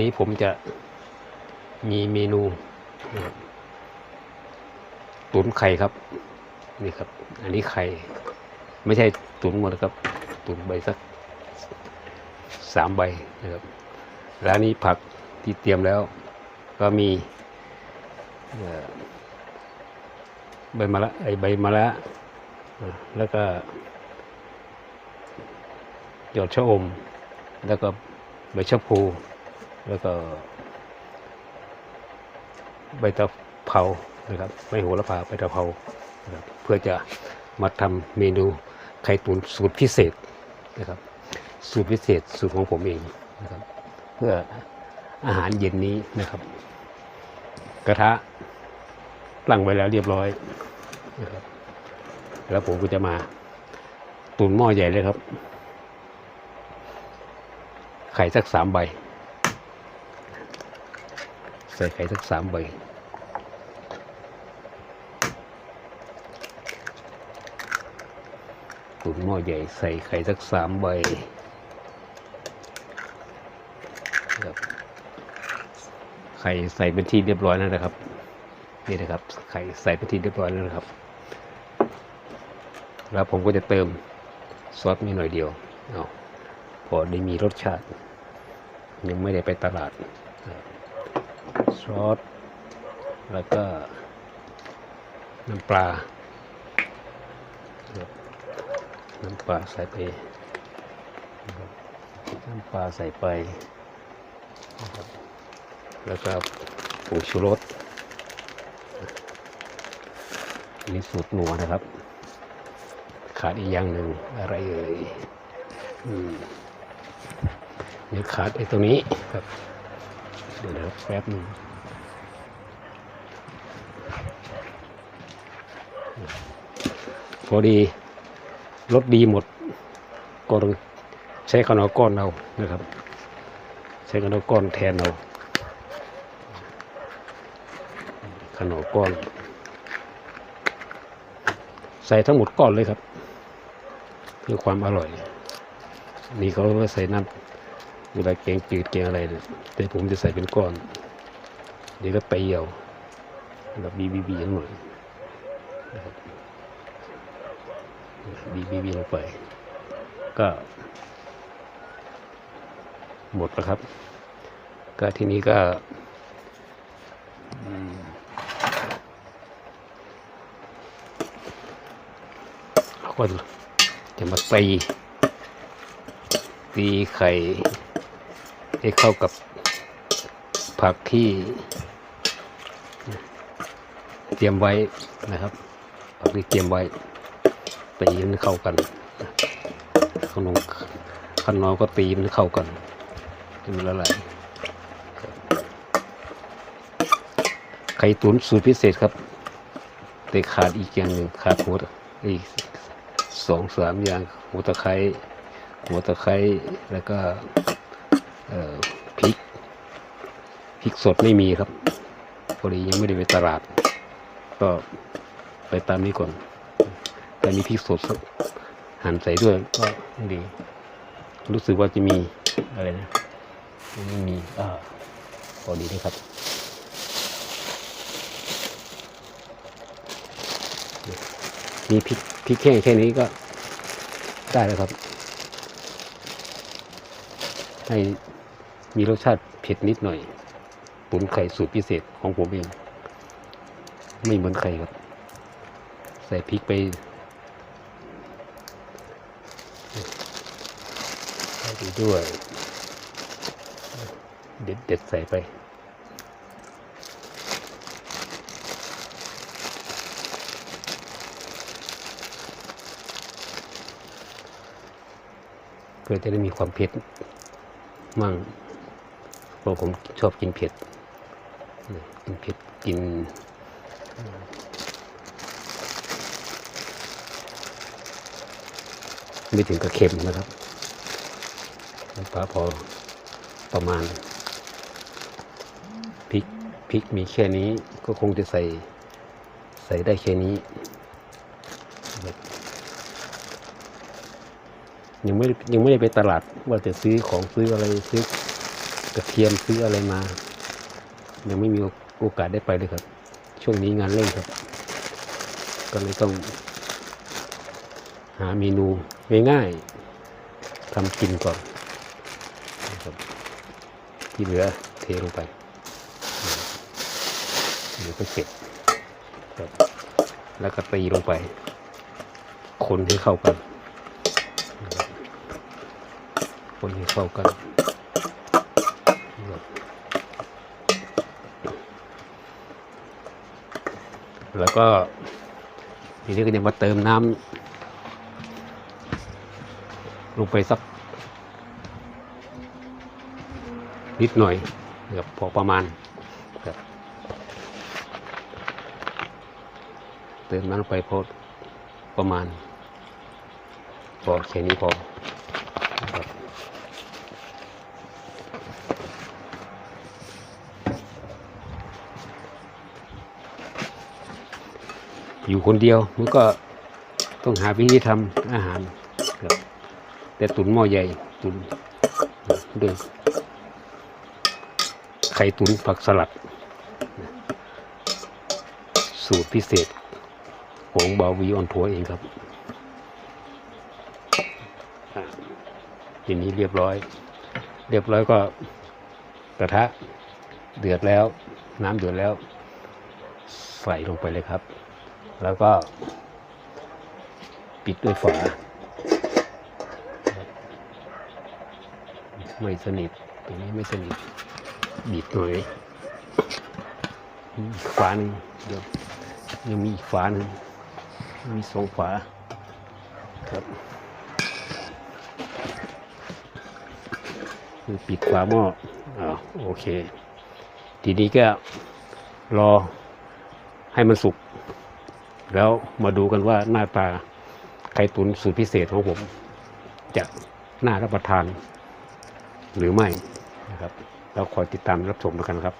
นี้ผมจะมีเมนูตุ๋นไข่ครับ นี่ครับ อันนี้ไข่ ไม่ใช่ตุ๋นหมดนะครับ ตุ๋นใบสักสามใบนะครับ ร้านนี้ผักที่เตรียมแล้ว ก็มีใบมะละไอใบมะละแล้วก็ยอดชะอม แล้วก็ใบชะพู แล้วก็ใบตะเภานะครับใบโหระพาใบตะเภานะครับเพื่อจะมาทำเมนูไข่ตุ๋นสูตรพิเศษนะครับ สูตรพิเศษสูตรของผมเองนะครับ เพื่ออาหารเย็นนี้นะครับ กระทะตั้งไว้แล้วเรียบร้อยนะครับแล้วผมก็จะมาตุ๋นหม้อใหญ่เลยครับ ไข่สักสามใบ ส่ไข่สักสามใบตุ๋นหม้อใหญ่ใส่ไข่สักสามใบครับไข่ใส่เป็นที่เรียบร้อยแล้วนะครับ นี่นะครับไข่ใส่เป็นที่เรียบร้อยแล้วนะครับ แล้วผมก็จะเติมซอสมีหน่อยเดียวเอาพอได้มีรสชาติ ยังไม่ได้ไปตลาด ซอส แล้วก็น้ำปลา น้ำปลาใส่ไป น้ำปลาใส่ไป แล้วก็ผงชูรสอันนี้สูตรหนัวนะครับ ขาดอีกอย่างหนึ่งอะไรเอ่ยอืมยังขาดไอ้ตรงนี้ครับ เดี๋ยวนะครับแป๊บหนึ่ง พอดีรถดีหมดก็ต้องใช้ขนอก้อนเอานะครับ ใช้ขนอก้อนแทนเอาขนอก้อน ใส่ทั้งหมดก้อนเลยครับ เพื่อความอร่อย นี่เขาก็ใส่น้ำเวลาแกงจืดแกงอะไรเนี่ยแต่ผมจะใส่เป็นก้อน เดี๋ยวก็ตีเอาแบบบีบีบีหน่อยนะครับ บีบีบีลงไป ก็ หมดแล้วครับ ก็ทีนี้ก็อืมเราก็จะมาตีตีไข่ให้เข้ากับผักที่เตรียมไว้นะครับผักที่เตรียมไว้ ตีมันเข้ากันขนมขนมก็ตีมันเข้ากันให้มันละลายไข่ตุ๋นสูตรพิเศษครับ แต่ขาดอีกอย่างหนึ่งขาดหัวอีกสองสามอย่างหัวตะไคร้หัวตะไคร้แล้วก็พริกพริกสดไม่มีครับพอดียังไม่ได้ไปตลาด ก็ไปตามนี้ก่อน แต่มีพริกสดหั่นใส่ด้วยก็ดี รู้สึกว่าจะมีอะไรนะไม่มีอ่าพอดีเลยครับมีพริกพริกแห้งแค่นี้ก็ได้แล้วครับให้มีรสชาติเผ็ดนิดหน่อยตุ๋นไข่สูตรพิเศษของผมเอง ไม่เหมือนใครครับ ใส่พริกไปใส่ ไปด้วย เด็ดเด็ดใส่ไปเพื่อจะได้มีความเผ็ดมั่งเพราะผมชอบกินเผ็ดกินเผ็ดกินไม่ถึงกับเค็มนะครับ น้ำปลาพอประมาณพริกพริกมีแค่นี้ก็คงจะใส่ใส่ได้แค่นี้ ยังไม่ยังไม่ได้ไปตลาดว่าจะซื้อของซื้ออะไรซื้อกระเทียมซื้ออะไรมา ยังไม่มีโอกาสได้ไปเลยครับ ช่วงนี้งานเร่งครับ ก็เลยต้อง หาเมนูง่ายๆทำกินก่อน ที่เหลือเทลงไปเดี๋ยวก็เก็บครับแล้วก็ตีลงไป คนให้เข้ากัน คนให้เข้ากัน แล้วก็ทีนี้ก็จะมาเติมน้ำลงไปสัก นิดหน่อยนะครับพอประมาณครับเติมน้ำลงไปพอประมาณ พอแค่นี้พออยู่คนเดียวมันก็ต้องหาวิธีทำอาหารครับแต่ตุนหม้อใหญ่ตุนด้วย ข่ตุ๋นผักสลัด สูตรพิเศษ ของบาวีออนทัวเองครับอะทีนี้เรียบร้อย เรียบร้อยก็กระทะเดือดแล้ว น้ำเดือดแล้ว ใส่ลงไปเลยครับ แล้วก็ ปิดด้วยฝา ไม่สนิทตรงนี้ไม่สนิท บีบหน่อยอีกฝาหนึ่งเดี๋ยวยังมีอีกฝาหนึ่งมีสองฝาครับคือปิดฝาหม้ออ่าโอเค ทีนี้ก็รอให้มันสุก แล้วมาดูกันว่าหน้าตาไข่ตุ๋นสูตรพิเศษของผม จะน่ารับประทานหรือไม่นะครับ เราคอยติดตามรับชมด้วยกันครับ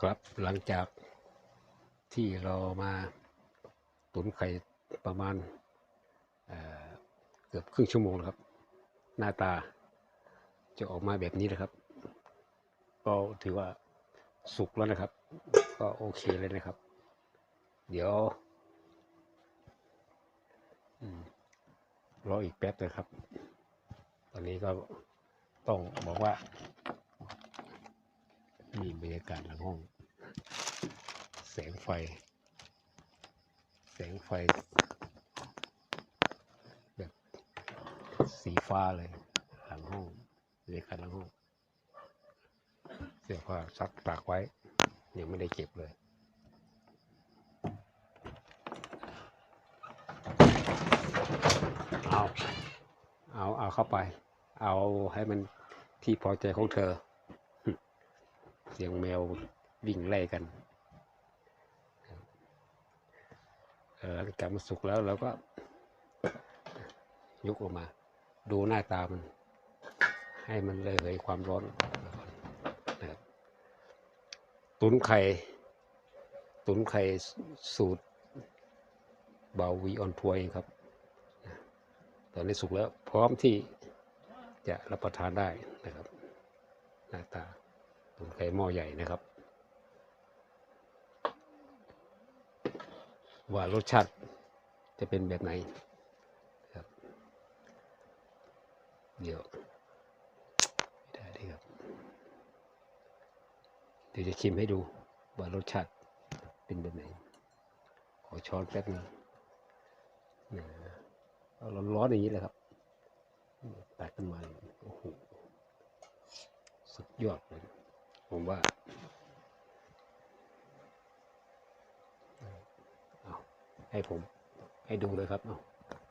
ครับหลังจากที่เรามาตุนไข่ประมาณเเกือบครึ่งชั่วโมงแล้วครับ หน้าตาจะออกมาแบบนี้นะครับ ก็ถือว่าสุกแล้วนะครับ ก็โอเคเลยนะครับ เดี๋ยวรออีกแป๊บนะครับ ตอนนี้ก็ ต้องบอกว่ามีบรรยากาศหลังห้อง แสงไฟ แสงไฟ แบบสีฟ้าเลย หลังห้องบรรยากาศหลังห้องเสื้อผ้าซักตากไว้ ยังไม่ได้เก็บเลยเอาเอาเอาเข้าไป เอาให้มัน ที่พอใจของเธอ เสียงแมววิ่งไล่กันเออหลังจากมันสุกแล้วเราก็ ยกออกมา ดูหน้าตามัน ให้มันเลยเหยความร้อนนะครับตุนไข่ ตุนไข่สูตรเบาวีออนทัวเองครับ ตอนนี้สุกแล้วพร้อมที่ จะรับประทานได้นะครับ หน้าตาตุนไข่หม้อใหญ่นะครับ ว่ารสชาติจะเป็นแบบไหนครับ เดี๋ยวไม่ได้ดีครับ เดี๋ยวจะชิมให้ดูว่ารสชาติเป็นแบบไหน ขอช้อนแป๊บนึงนะร้อนๆอย่างนี้เลยครับ ตัดขึ้นมาโอ้โหสุดยอดเลยผมว่าเอาให้ผมให้ดูเลยครับเอา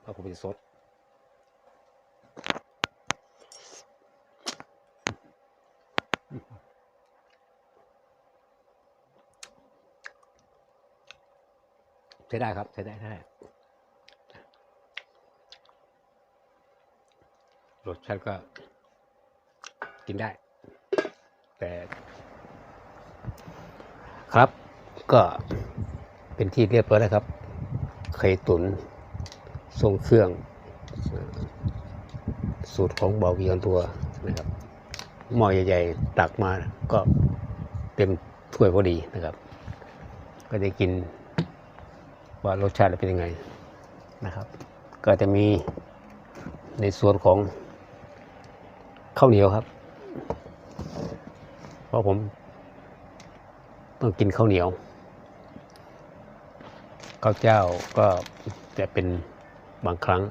ว่าผมจะซดใช้ได้ครับ ใช้ได้ใช้ได้ รสชาติก็กินได้ แต่ ครับก็เป็นที่เรียบร้อยแล้วครับ ไข่ตุนทรงเครื่อง สูตรของเบาเวียนตัวนะครับหม้อใหญ่ๆตักมาก็เต็มถ้วยพอดีนะครับ ก็จะกินว่ารสชาติเป็นยังไงนะครับ ก็จะมีในส่วนของ ข้าวเหนียวครับ เพราะผมต้องกินข้าวเหนียวข้าวเจ้าก็จะเป็นบางครั้ง